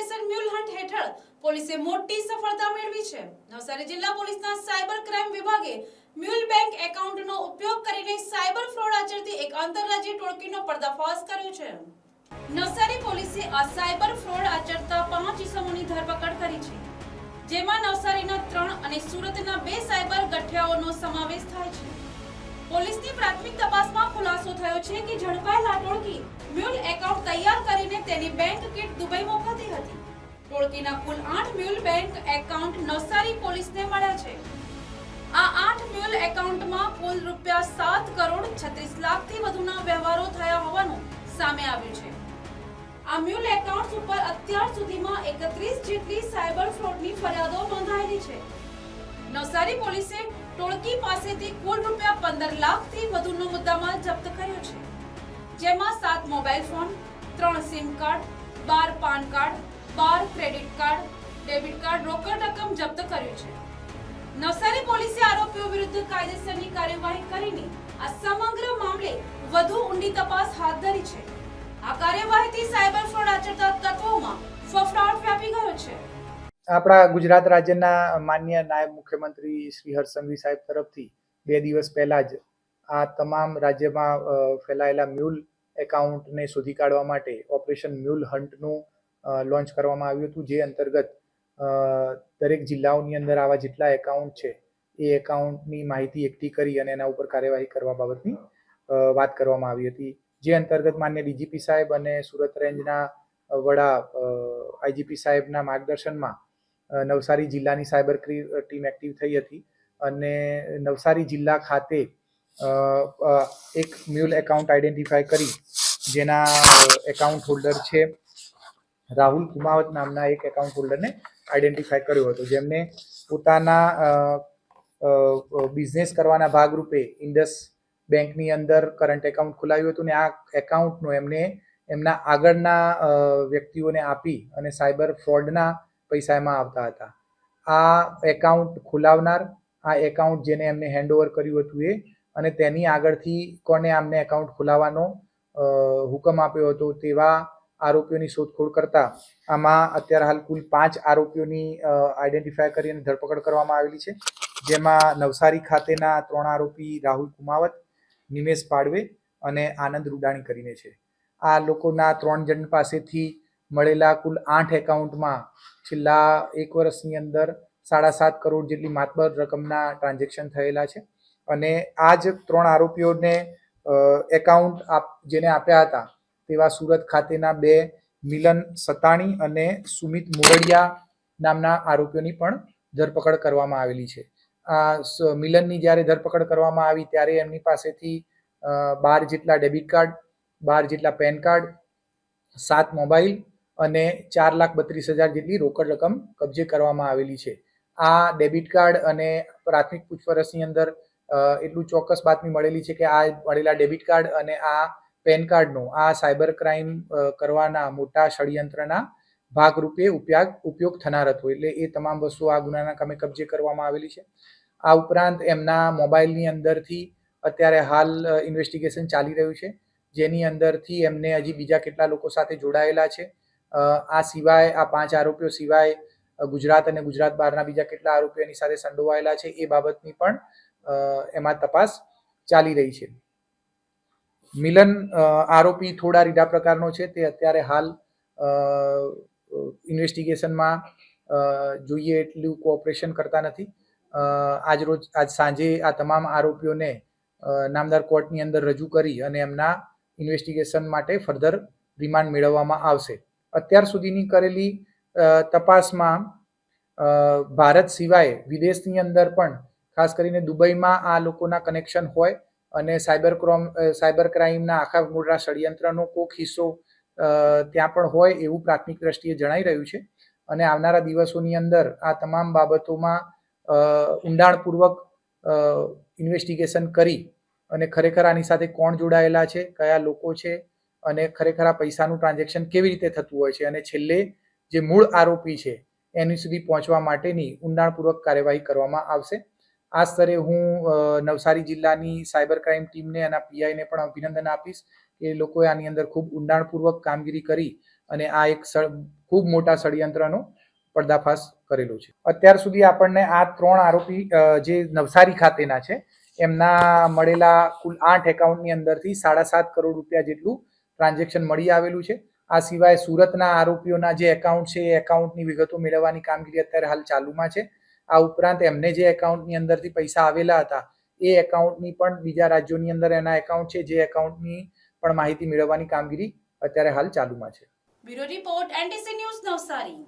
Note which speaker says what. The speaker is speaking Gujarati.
Speaker 1: ઓપરેશન મ્યુલ હેઠળ પોલીસે મોટી સફળતા મેળવી છે. નવસારી જિલ્લા પોલીસના સાયબર ક્રાઇમ વિભાગે મ્યુલ બેંક એકાઉન્ટનો ઉપયોગ કરીને સાયબર ફ્રોડ આચરતી એક આંતરરાજ્ય ટોળકીનો પર્દાફાશ કર્યો છે. નવસારી પોલીસે આ સાયબર ફ્રોડ આચરતા પાંચ ઇસમોની ધરપકડ કરી છે. જેમાં નવસારીના ત્રણ અને સુરતના બે સાયબર ગઠિયાઓનો સમાવેશ થાય છે. પોલીસની પ્રાથમિક તપાસમાં ખુલાસો થયો છે કે ઝડપાયેલ ટોળકી મ્યુલ એકાઉન્ટ તૈયાર કરીને તેની બેંક કીટ દુબઈ મોકલતી હતી ટોળકીના કુલ આઠ મ્યુલ બેંક એકાઉન્ટ નવસારી પોલીસને મળ્યા છે. આ આઠ મ્યુલ એકાઉન્ટમાં કુલ રૂપિયા સાત કરોડ છત્રીસ લાખથી વધુના વ્યવહારો થયા હોવાનું સામે આવ્યું છે. આ મ્યુલ એકાઉન્ટ્સ ઉપર અત્યાર સુધીમાં એકત્રીસ જેટલી સાયબર ફ્રોડની ફરિયાદો નોંધાયેલી છે. નવસારી પોલીસે ટોળકી પાસેથી કુલ રૂપિયા પંદર લાખથી વધુનો મુદ્દામાલ જપ્ત કર્યો છે. જેમાં સાત મોબાઈલ ફોન, ત્રણ સિમ કાર્ડ, બાર પાન કાર્ડ, બાર ડેબિટ કાર્ડ રોકડ રકમ જપ્ત કર્યું છે. નવસારી પોલીસે આરોપીઓ વિરુદ્ધ કાયદેસરની કાર્યવાહી કરીને આ સમગ્ર મામલે વધુ ઊંડી તપાસ હાથ ધરી છે. આ કાર્યવાહીથી સાયબર ફ્રોડ આચરતા તત્વોમાં ફફડાટ વ્યાપી ગયો છે.
Speaker 2: આપણા ગુજરાત રાજ્યના માન્ય નાયબ મુખ્યમંત્રી શ્રી હર્ષ સાહેબ તરફથી બે દિવસ પહેલા જ આ તમામ રાજ્યમાં ફેલાયેલા મ્યુલ એકાઉન્ટને શોધી કાઢવા માટે ઓપરેશન મ્યુલ હન્ટનું લોન્ચ કરવામાં આવ્યું હતું, જે અંતર્ગત દરેક જિલ્લાઓની અંદર આવા જેટલા એકાઉન્ટ છે, એ એકાઉન્ટની માહિતી એકઠી કરી અને એના ઉપર કાર્યવાહી કરવા બાબતની વાત કરવામાં આવી હતી. જે અંતર્ગત માન્ય ડીજીપી સાહેબ અને સુરત રેન્જના વડા આઈજીપી સાહેબના માર્ગદર્શનમાં નવસારી જિલ્લાની સાયબર ટીમ એક્ટિવ થઈ હતી અને નવસારી જિલ્લા ખાતે એક મ્યુલ એકાઉન્ટ આઈડેન્ટિફાય કરી, જેના એકાઉન્ટ હોલ્ડર છે રાહુલ કુમાવત નામના એક એકાઉન્ટ હોલ્ડરને આઈડેન્ટિફાય કર્યો હતો, જેમને પોતાના બિઝનેસ કરવાના ભાગરૂપે ઇન્ડસ બેંકની અંદર કરંટ એકાઉન્ટ ખોલાવ્યું હતું ને આ એકાઉન્ટનું એમને, એમના આગળના વ્યક્તિઓને આપી અને સાયબર ફ્રોડના પૈસા એમાં આવતા હતા. આ એકાઉન્ટ ખોલાવનાર, આ એકાઉન્ટ જેને એમને હેન્ડઓવર કર્યું હતું એ, અને તેની આગળથી કોને આમને એકાઉન્ટ ખોલાવવાનો હુકમ આપ્યો હતો તેવા આરોપીઓની શોધખોળ કરતા આમાં અત્યારે હાલ કુલ પાંચ આરોપીઓની આઈડેન્ટિફાય કરી અને ધરપકડ કરવામાં આવેલી છે. જેમાં નવસારી ખાતેના ત્રણ આરોપી રાહુલ કુમાવત, નિમેશ પાડવે અને આનંદ રૂડાણી કરીને છે. આ લોકોના ત્રણ જણ પાસેથી મળેલા કુલ આઠ એકાઉન્ટમાં છેલ્લા એક વર્ષની અંદર સાડા સાત કરોડ જેટલી માતબર રકમના ટ્રાન્ઝેક્શન થયેલા છે અને આ જ ત્રણ આરોપીઓને એકાઉન્ટ આપ, જેને આપ્યા હતા તેવા સુરત ખાતેના બે મિલન સતાણી અને સુમિત મુરડિયા નામના આરોપીઓની પણ ધરપકડ કરવામાં આવેલી છે. આ મિલનની જ્યારે ધરપકડ કરવામાં આવી ત્યારે એમની પાસેથી બાર જેટલા ડેબિટ કાર્ડ, બાર જેટલા પેન કાર્ડ, સાત મોબાઈલ અને ચાર લાખ બત્રીસ હજાર જેટલી રોકડ રકમ કબજે કરવામાં આવેલી છે. આ ડેબિટ કાર્ડ અને પ્રાથમિક પૂછપરછની અંદર એટલું ચોક્કસ બાતમી મળેલી છે કે આ મળેલા ડેબિટ કાર્ડ અને આ પેન કાર્ડનો. આ સાયબર ક્રાઇમ કરવાના મોટા ષડયંત્રના ભાગરૂપે ઉપયોગ ઉપયોગ થનાર હતો. એટલે એ તમામ વસ્તુઓ આ ગુનાના કામે કબજે કરવામાં આવેલી છે. આ ઉપરાંત એમના મોબાઈલની અંદરથી અત્યારે હાલ ઇન્વેસ્ટિગેશન ચાલી રહ્યું છે. જેની અંદરથી એમને હજી બીજા કેટલા લોકો સાથે જોડાયેલા છે. આ સિવાય, આ પાંચ આરોપીઓ સિવાય ગુજરાત અને ગુજરાત બહારના બીજા કેટલા આરોપીઓની સાથે સંડોવાયેલા છે, એ બાબતની પણ એમાં તપાસ ચાલી રહી છે. મિલન આરોપી થોડા રીડા પ્રકારનો છે. તે અત્યારે હાલ ઇન્વેસ્ટિગેશનમાં જોઈએ એટલું કોઓપરેશન કરતા નથી. આજ રોજ, આજ સાંજે આ તમામ આરોપીઓને નામદાર કોર્ટની અંદર રજૂ કરી અને એમના ઇન્વેસ્ટિગેશન માટે ફર્ધર રિમાન્ડ મેળવવામાં આવશે. અત્યાર સુધીની કરેલી તપાસમાં ભારત સિવાય વિદેશની અંદર પણ, ખાસ કરીને દુબઈમાં આ લોકોના કનેક્શન હોય અને સાયબર ક્રોમ સાયબર ક્રાઇમના આખા મોટા ષડયંત્રનો કોક હિસ્સો ત્યાં પણ હોય એવું પ્રાથમિક દ્રષ્ટિએ જણાઈ રહ્યું છે. અને આવનારા દિવસોની અંદર આ તમામ બાબતોમાં ઊંડાણપૂર્વક ઇન્વેસ્ટિગેશન કરી અને ખરેખર આની સાથે કોણ જોડાયેલા છે, કયા લોકો છે અને ખરેખર આ પૈસાનું ટ્રાન્ઝેક્શન કેવી રીતે થતું હોય છે અને છેલ્લે જે મૂળ આરોપી છે એની સુધી પહોંચવા માટેની ઊંડાણપૂર્વક કાર્યવાહી કરવામાં આવશે. આ સ્તરે હું નવસારી જિલ્લાની સાયબર ક્રાઇમ ટીમને અને પીઆઈને પણ અભિનંદન આપીશ કે લોકોએ આની અંદર ખૂબ ઊંડાણપૂર્વક કામગીરી કરી અને આ એક ખૂબ મોટા ષડયંત્રનો પર્દાફાશ કરેલો છે. અત્યાર સુધી આપણને આ ત્રણ આરોપી જે નવસારી ખાતેના છે, એમના મળેલા કુલ આઠ એકાઉન્ટની અંદરથી સાડા સાત કરોડ રૂપિયા જેટલું ટ્રાન્ઝેક્શન મળી આવેલું છે. આ સિવાય સુરતના આરોપીઓના જે એકાઉન્ટ છે, એ એકાઉન્ટની વિગતો મેળવવાની કામગીરી અત્યારે હાલ ચાલુમાં છે. આ ઉપરાંત એમને જે એકાઉન્ટની અંદરથી પૈસા આવેલા હતા, એ એકાઉન્ટની પણ બીજા રાજ્યોની અંદર એના એકાઉન્ટ છે, જે એકાઉન્ટની પણ માહિતી મેળવવાની કામગીરી અત્યારે હાલ ચાલુમાં છે.
Speaker 1: Bureau report NTC news Navsari.